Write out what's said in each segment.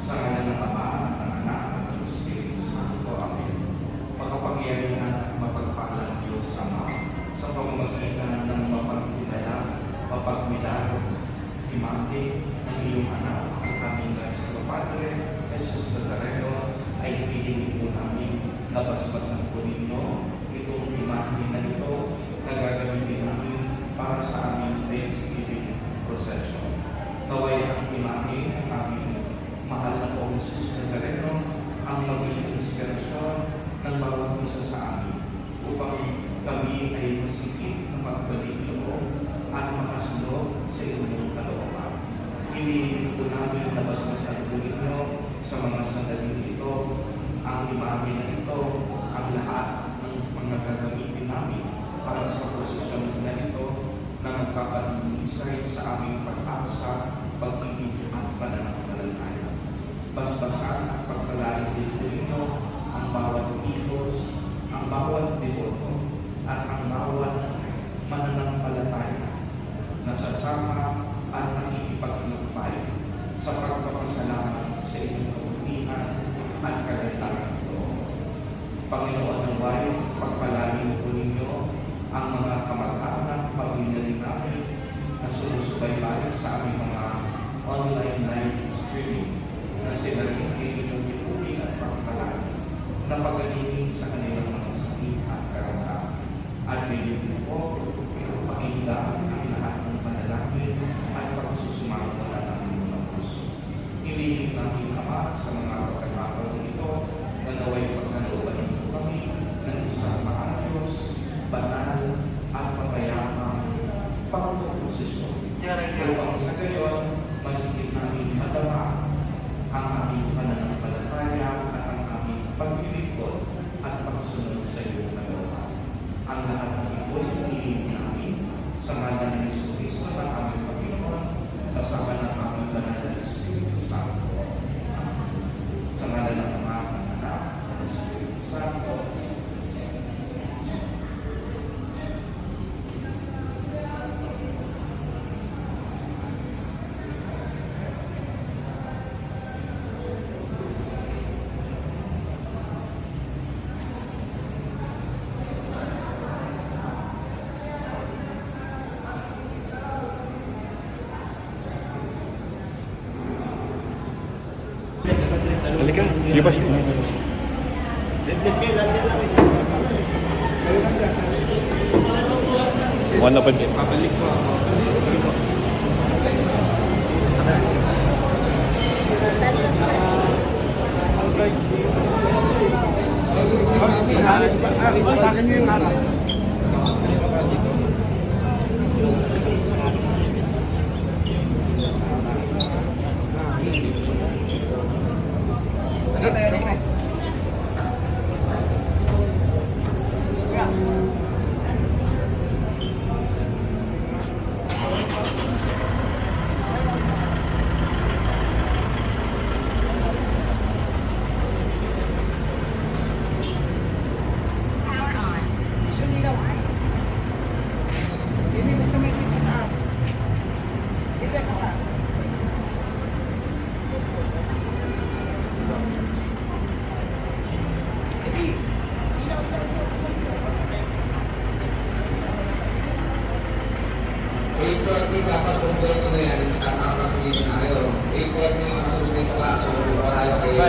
Sa ngalan ng Ama, ng Anak, at ng Espiritu Santo. Amen. Makapangyarihan at mapagpalang Diyos Ama, sa pamamagitan ng mapagkilala, mapagmilaro, himati ng iyong anak, ang aming Nuestro Padre, Jesus Nazareno, ay hinihingi po namin na basbasan po ninyo itong imahe na ito na gagamitin namin para sa aming Thanksgiving procession. Naway ang imahe ng aming mahal na po Jesus Nazareno ang maging inspirasyon ng bawat isa sa amin upang kami ay masikip na magbalik loob at makasunod sa inyong kalooban. Hinihingi po namin na basbasan po ninyo sa mga sandaling ito ang imahe na ito ang lahat ng mga gagamitin namin para sa prosesyon na ito na magpapatulisay sa aming pag-asa, pag-ibig at pananampalataya. Basbasan at pagpalain din po ang bawat ihos, ang bawat deboto, at ang bawat mananampalataya na sasama at nakikipaglumpay sa pagpapasalamat sa inyong kabutihan at kagalakan ito. Panginoon ng Way, pagpalain po ninyo ang mga kamag-anak, pamilya rin namin na sumusubaybay sa aming mga online live streaming na sila rin ay inyong ipuli at pagpalain na pagalingin sa kanilang mga sakit at karamdaman. At ngayon po, pakinggan ang lahat ng panalangin at pagsusumamo na ng mga puso. Hilingin namin Ama sa mga pagkakataon ito na naway pagkalooban niyo kami ng isang maayos, banal, at mapayapang pagpuposisyon. Upang sa gayon, masigit namin madama ang aming pananampalataya at ang aming paglilingkod at pagsunod sa iyong kalooban. Ang lahat ng ito hinihingi namin sa ngalan ni Yesu Cristo na aming Panginoon, kasama ng aming banal na Espiritu Santo. Sa ngalan ng Ama, ng Anak, at ng Espiritu Santo. Halika, libas. One na pa siya. Pabalik po ako. Power on. Ito at di dapat tungkol ko na yan at nakapagpili na kayo. Ito at di masulit sa lahat so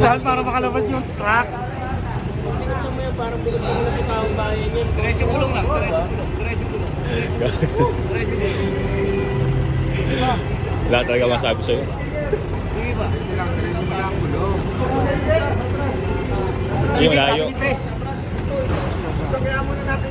Saan para makalabas yung truck? Pinasa mo yan, parang binagsan mo na sa taong bayan yan. Diretso kulong lang. Diretso kulong. Diretso kulong. Wala talaga masabi sa'yo. Sige ba? Hindi, malayo. Kaya muna natin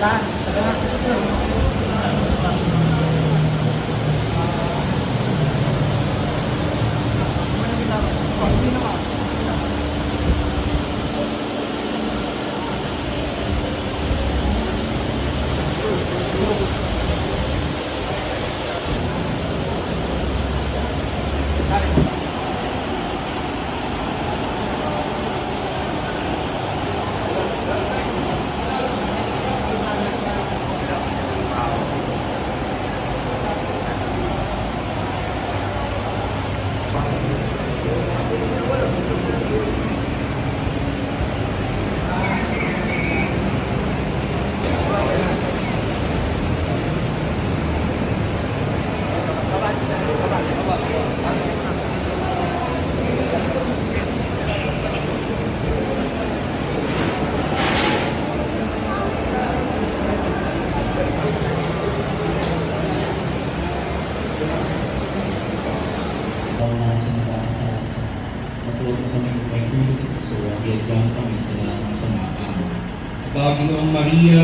gian thật ra Thank you. Thank you. Na kami kay Kristo. So, diyan kami sa mga sa mga Bago ang Maria,